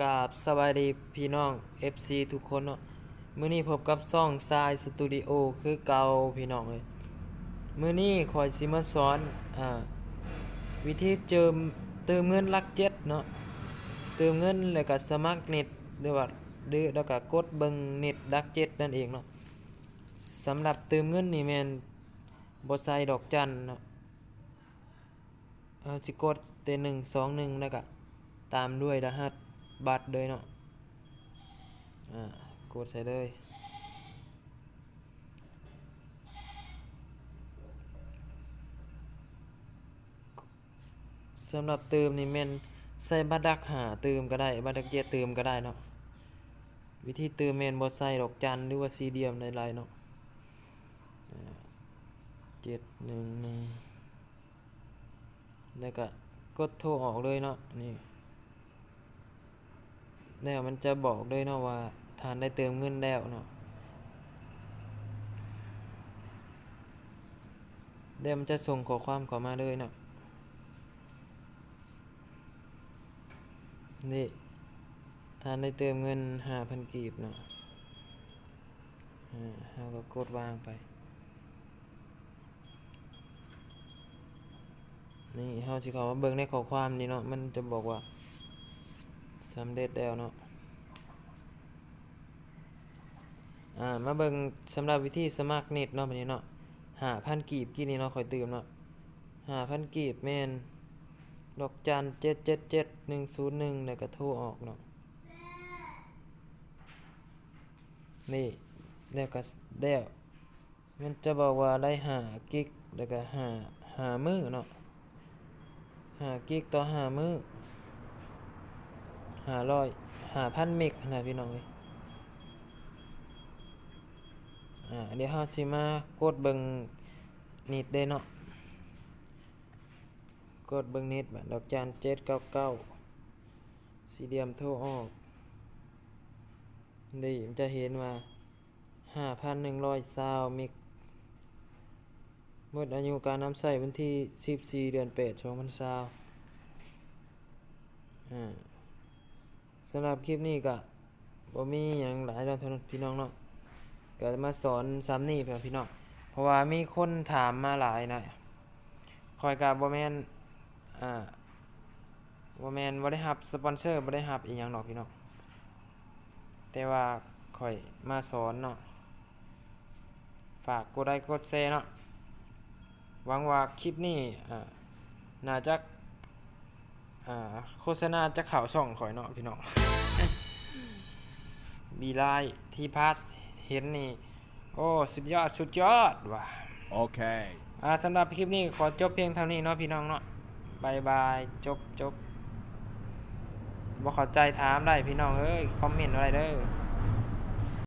กราบสบายดีพี่น้อง FC ทุกคนเนาะมื้อนี้พบกับซ่องทรายสตูดิโอคือเก่าพี่น้องเอ้ยมื้อนี้ขอยสิมาสอนอ่าวิธีเจิมเติมเงินลักเจ็ดเนาะเติมเงินแล้วก็สมัครเน็ตหรือว่าหรือแล้วก็กดเบิ่งเน็ตลักเจ็ดนั่นเองเนาะสำหรับเติมเงินนี่แม่นบ่ใส่ดอกจันเนาะเอาสิกดเตหนึ่งสองหนึ่งแล้วก็ตามด้วยรหัส บัตรเลยเนาะอ่ากดใส่เลยสำหรับเติมนี่แม่นใส่บัตรดักหาเติมก็ได้บัตรดักเจ็ดเติมก็ได้เนาะวิธีเติมแม่นบ่ใส่ดอกจันหรือว่าซีเดียมในลายเนาะเจ็ดหนึ่งหนึ่งแล้วก็กดโทรออกเลยเนาะนี่ แล้วมันจะบอกด้วยเนาะว่าทานได้เติมเงินแล้วเนาะเดี๋ยวมันจะส่งข้อความเข้ามาเลยเนาะนี่ทานได้เติมเงินห้าพันกีบเนาะอ่าเราก็กดวางไป นี่เราสิเขามาเบิ่งในข้อความนี่เนาะมันจะบอกว่า สำเร็จแล้วเนาะอ่ามาเบิ่งสำหรับวิธีสมัครเน็ตเนาะบัดนี้เนาะหาพันกีบกี่นี่เนาะค่อยตื่มเนาะหาพันกีบแม่นดอกจันเจ็ดเจ็ดเจ็ดหนึ่งศูนย์หนึ่งแล้วก็โทรออกเนาะนี่แล้วก็แล้วมันจะบอกว่าได้หากิกแล้วก็หาห้ามือเนาะหากิกต่อหามือ หาร้อยหาพันเมกขนาดพี่น้องเลยอ่าเดี๋ยวเราสิมากดเบิงนิดได้เนาะกดเบิงนิดบัดอกจานเจ็ดเก้าเก้าสีเดียมโทรออกนี่มันจะเห็นว่าห้าพันหนึ่งร้อยซาวมิกหมดอายุการน้ำใส่วันที่สิบสี่เดือนแปดสองพันซาวอ่า สำหรับคลิปนี้ก็บ่มีอย่างหลายเนาะเท่านั้นพี่น้องเนาะก็จะมาสอนซ้ำนี่เพื่อพี่น้องเพราะว่ามีคนถามมาหลายนะคอยกับบ่แมนอ่าบ่แมนบ่ได้รับสปอนเซอร์บ่ได้รับอีหยังดอกพี่น้องแต่ว่าคอยมาสอนเนาะฝากกดไลค์กดแชร์เนาะหวังว่าคลิปนี้อ่าน่าจะ อ่าโฆษณาจะข่าวช่องข่อยเนาะพี่น้องบีไลที่พาสเห็นนี่ โอ้ สุดยอด สุดยอดว่ะ Okay. อ่าสำหรับคลิปนี้ขอจบเพียงเท่านี้เนาะพี่น้องเนาะบายบายจบจบบ่เข้าใจถามได้พี่น้องเอ้ย คอมเมนต์อะไรเด้อ